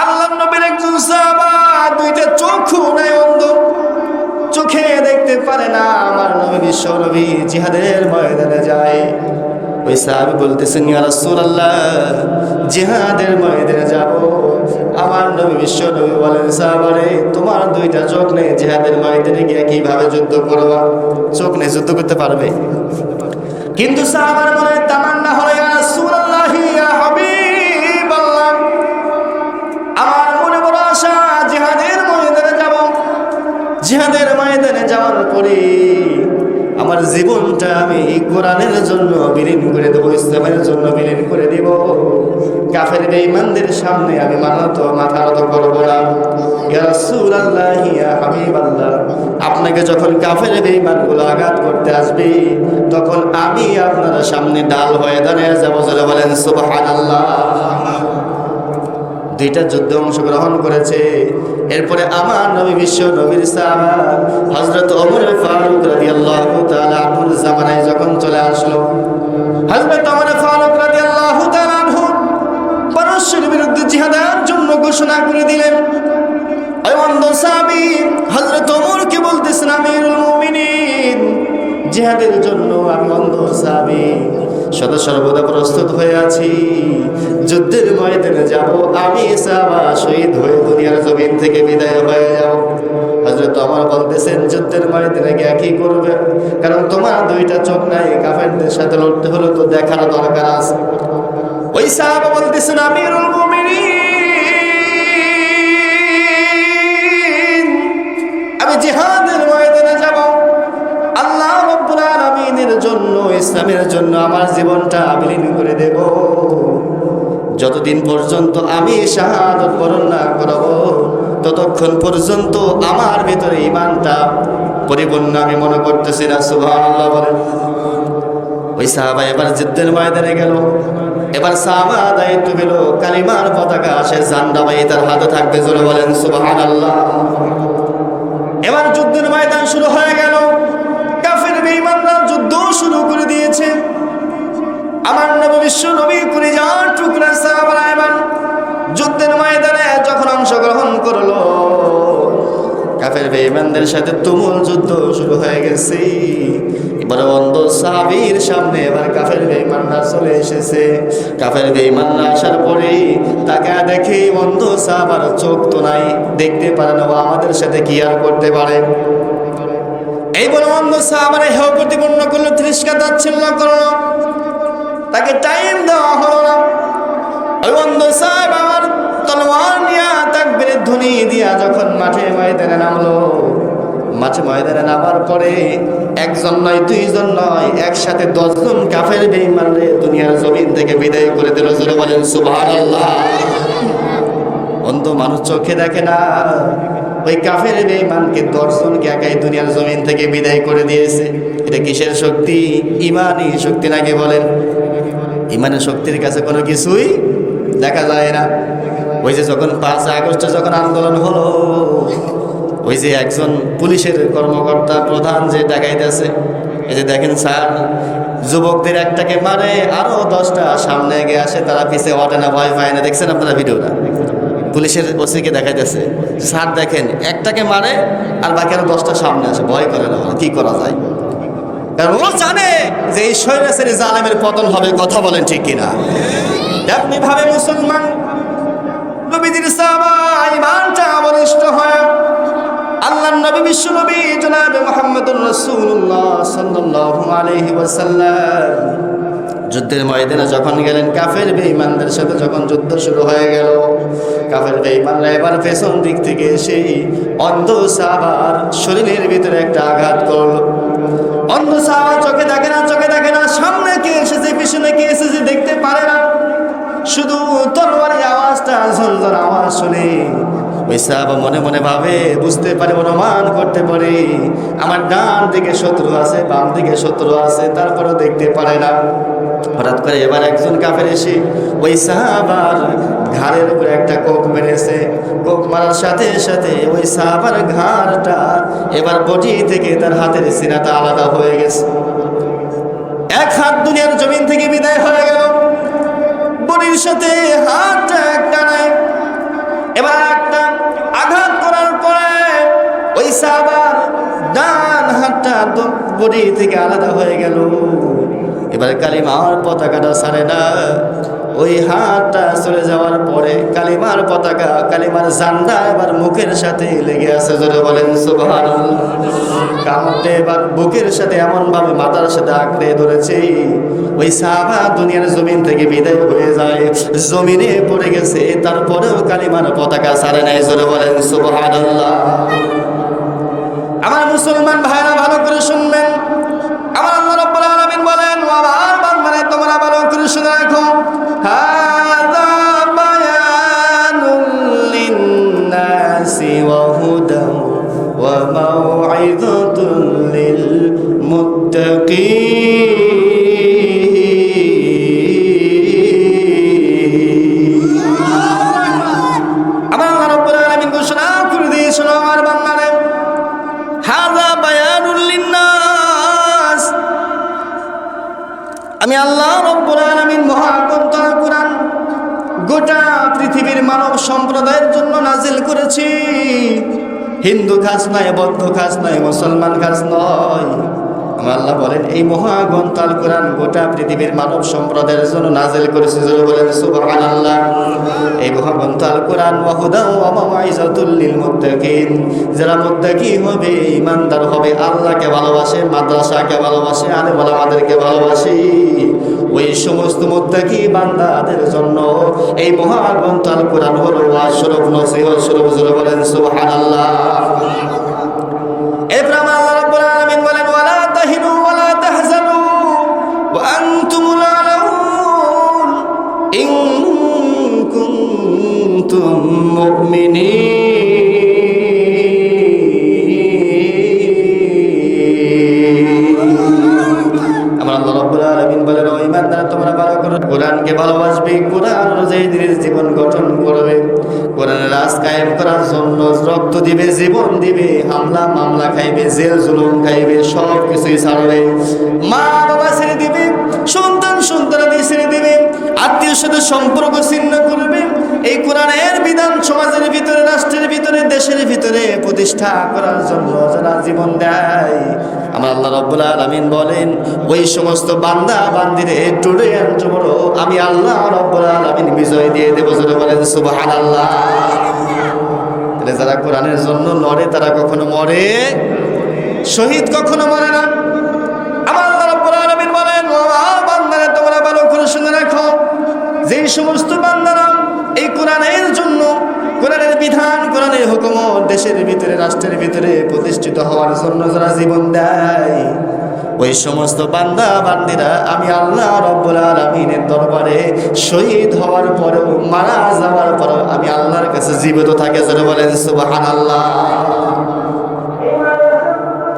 আল্লাহ নবীর একজন দুইটা চক্ষু নাই অন্ধ। চোখে দেখতে পারে না, আমার নবী বিশ্ব নবী জিহাদের ময়দানে যায়। ওই সাহাবি বলতেছেন, ইয়া রাসূলুল্লাহ, জিহাদের ময়দানে যাব। আমার নবী বিশ্ব নবী বলেন সাহাবারে তোমার দুইটা চোখ নেই, জিহাদের ময়দানে গিয়ে কীভাবে যুদ্ধ করবা? চোখ নেই, যুদ্ধ করতে পারবে। কিন্তু সাহাবার মনে তামান্না হলো, ইয়া জিহাদের ময়দানে যাওয়ার পরে আমার জীবনটা আমি কোরআনের জন্য বিলীন করে দেবো, ইসলামের জন্য বিলীন করে দিব। কাফের বেঈমানদের সামনে আমি মানত, মাথা নত করব না। আপনাকে যখন কাফের বেঈমানগুলো আঘাত করতে আসবে, তখন আমি আপনার সামনে ডাল হয়ে দাঁড়িয়ে যাব, যারা বলেন, সুবহানাল্লাহ। দুইটা যুদ্ধে অংশগ্রহণ করেছে। এরপরে আমার নবী বিশ্ব নবীর হজরত ওমর ফারুক তাআলা আনহুর জামানায় যখন চলে আসলো, হযরত ওমর ফারুক রাদিয়াল্লাহু তাআলা আনহু পারস্যের বিরুদ্ধে জিহাদের জন্য ঘোষণা করে দিলেন। বলতেছেন জিহাদের জন্য আমি অন্ধ সাহাবী। সদা সর্বদা প্রস্তুত হয়ে আছি। যুদ্ধের ময়দানে যাব। আমি সাহাবা শহীদ হয়ে দুনিয়ার জমিন থেকে বিদায় হয়ে যাব। হজরত আমার বলতেছেন, যুদ্ধের ময়দানে গিয়ে কি করবে? কারণ তোমার দুইটা চোখ নাই, কাফেরদের সাথে লড়তে হলে তো দেখার দরকার আছে। ওই সাহাবা বলতেছেন, আমিরুল মুমিনিন, আমি জিহাদের ময়দানে যাব। আল্লাহ আলামিনের জন্য, ইসলামের জন্য আমার জীবনটা বিলীন করে দেব। যতদিন পর্যন্ত আমি শাহাদত বরণ না করব, ততক্ষণ পর্যন্ত আমার ভিতরে ইমানটা পরিপূর্ণ আমি মনে করতেছি না, সুবহানাল্লাহ বলেন। ওই সাহাবা এবার যুদ্ধের ময়দানে গেল। এবার সাহাবা দায়িত্ব পেল, কালিমার পতাকা আসে জান্ডা ভাই তার হাতে থাকবে জোরে বলেন, সুবহানাল্লাহ। এবার যুদ্ধের ময়দান শুরু হয়ে গেল। বেঈমানদের সাথে তুমুল যুদ্ধ শুরু হয়ে গেছে। অন্ধ সামনে এবার কাফের চলে এসেছে। কাফের আসার পরে তাকে দেখে অন্ধ চোখ তো নাই, দেখতে পারে না আমাদের সাথে কি আর করতে পারে। এই বলে অন্ধ প্রতিপন্ন করল ত্রিস্কা তাচ্ছিল্য করল। তাকে টাইম দেওয়া হলো না। ওই অন্ধ নিয়ে ধ্বনি দিয়া যখন মাঠে ময়দানে নামলো, মাঠে ময়দানে নামার পরে একজন নয়, দুইজন নয়, একসাথে দশজন কাফের বেঈমানরে দুনিয়ার জমিন থেকে বিদায় করে দিল। জোরে বলেন, সুবহানাল্লাহ। অন্ধ মানুষ চোখে দেখে না। ওই কাফের বেঈমানকে দর্শনকে একাই দুনিয়ার জমিন থেকে বিদায় করে দিয়েছে। এটা কিসের শক্তি? ইমানই শক্তি নাকি বলেন? ইমানের শক্তির কাছে কোনো কিছুই দেখা যায় না। ওই যে যখন পাঁচ আগস্টে যখন আন্দোলন হলো, ওই যে একজন পুলিশের কর্মকর্তা প্রধান যে ডাকাইতেছে এই যে দেখেন স্যার, যুবকদের একটাকে মারে, আরও দশটা সামনে এগিয়ে আসে, তারা পিছিয়ে ওঠে না, ভয় পায় না। দেখছেন আপনারা ভিডিওটা? পুলিশের ওসিকে দেখাইতেছে, স্যার দেখেন, একটাকে মারে, আর বাকি আরও দশটা সামনে আসে, ভয় করে না, কি করা যায়? কারণ ও জানে যে এই শৈরাসের জালেমের পতন হবে, কথা বলেন ঠিক কিনা। এমনি ভাবে মুসলমান ইমানটা বলিষ্ঠ হয়। আল্লাহ নবী বিশ্ব নবী জনাবে মুহাম্মদুর রাসূলুল্লাহ সাল্লাল্লাহু আলাইহি ওয়াসাল্লাম। যুদ্ধের ময়দানে যখন গেলেন, কাফের বেঈমানদের সাথে যখন যুদ্ধ শুরু হয়ে গেল, কাফের বেঈমানরা এবার পেছন দিক থেকে সেই অন্ধ সাহাবার শরীরের ভিতরে একটা আঘাত করল। অন্ধ সাহাবা চোখে দেখে না, চোখে দেখে না, সামনে কে এসেছে, পিছনে কে এসেছে দেখতে পারে না। শুধু তরবারি ঝলঝল আওয়াজ শুনে। মনে মনে ভাবে, বুঝতে পারে, অনুমান করতে পারে। আমার ডান দিকে শত্রু আছে, বাম দিকে শত্রু আছে দেখতে পারে না। হঠাৎ করে এবার একজন এসে ওই সাহাবার ঘাড়ের উপরে একটা মেরেছে। কোক মারার সাথে সাথে ওই সাহাবার ঘাড়টা এবার বডি থেকে তার হাতের সিনাটা আলাদা হয়ে গেছে। এক হাত দুনিয়ার জমিন থেকে বিদায় হয়ে গেল। বডির সাথে হাতটা একটা নাই এবার একটা আঘাত করার পরে ওই সাহাবার ডান হাতটা বডি থেকে আলাদা হয়ে গেল। এবার কালিমার পতাকাটা সারে না। ওই হাতটা চলে যাওয়ার পরে কালিমার পতাকা, কালিমার জান্ডা এবার মুখের সাথে লেগে আছে, জোরে বলেন সুবহান কামতে এবার বুকের সাথে এমন ভাবে মাথার সাথে আঁকড়ে ধরেছে। ওই সাহাবা দুনিয়ার জমিন থেকে বিদায় হয়ে যায়। জমিনে পড়ে গেছে, তারপরেও কালিমার পতাকা ছাড়ে নাই, জোরে বলেন সুবহান আমার মুসলমান ভাইরা, ভালো করে শুনবেন। আমার আল্লাহ রাব্বুল আলামিন বলেন ও আমার বান্দারা তোমরা করে শুনে রাখো হাযা জন্য নাজিল করেছি। হিন্দু খাস নয়, বৌদ্ধ খাস নয়, মুসলমান খাস নয়। আল্লাহ বলেন, এই মহাগ্রন্থ আল কোরআন গোটা পৃথিবীর মানব সম্প্রদায়ের জন্য নাজিল করেছে। বলেন, সুবহানাল্লাহ। এই মহাগ্রন্থ আল কোরআন ওয়াহুদা ওয়া মাওয়াইজাতুল লিল মুত্তাকিন যারা মুত্তাকি হবে ইমানদার হবে, আল্লাহকে ভালোবাসে, মাদ্রাসাকে ভালোবাসে, আলেম ওলামাদেরকে ভালোবাসে। ওই সমস্ত মোত্তাকি বান্দাদের জন্য এই মহাগ্রন্থ আল কোরআন হলো ওয়াজ স্বরূপ, নসিহত স্বরূপ বলেন সুবহানাল্লাহ। করার জন্য রক্ত দিবে, জীবন দিবে, হামলা, মামলা খাইবে, জেল, জুলুম খাইবে সব কিছুই ছাড়বে। মা বাবা ছেড়ে দিবে, সন্তান সন্তানাদি ছেড়ে দিবে, আত্মীয় সাথে সম্পর্ক ছিন্ন করবে। এই কোরআনের বিধান সমাজের ভিতরে, রাষ্ট্রের ভিতরে, দেশের ভিতরে প্রতিষ্ঠা করার জন্য যারা জীবন দেয়। আমার আল্লাহ রব্বুল আলামিন বলেন, ওই সমস্ত বান্দা বান্দিরে টুডে আমি আল্লাহ রব্বুল আলামিন বিজয় দিয়ে দেব বলেন, সুবহানাল্লাহ। তাহলে যারা কোরআনের জন্য লড়ে, তারা কখনো মরে? শহীদ কখনো মরে না? আমার আলামিন বলেন বান্দারা, তোমরা ভালো করে শুনে রাখো। যেই সমস্ত বান্দারা এই কোরআনের জন্য, কোরআনের বিধান, কোরআনের হুকুম দেশের ভিতরে, রাষ্ট্রের ভিতরে প্রতিষ্ঠিত হওয়ার জন্য যারা জীবন দেয় ওই সমস্ত বান্দা বান্দিরা আমি আল্লাহ রব্বুল আলমিনের দরবারে শহীদ হওয়ার পরেও, মারা যাওয়ার পরেও আমি আল্লাহর কাছে জীবিত থাকে যারা বলেন সুবহানাল্লাহ।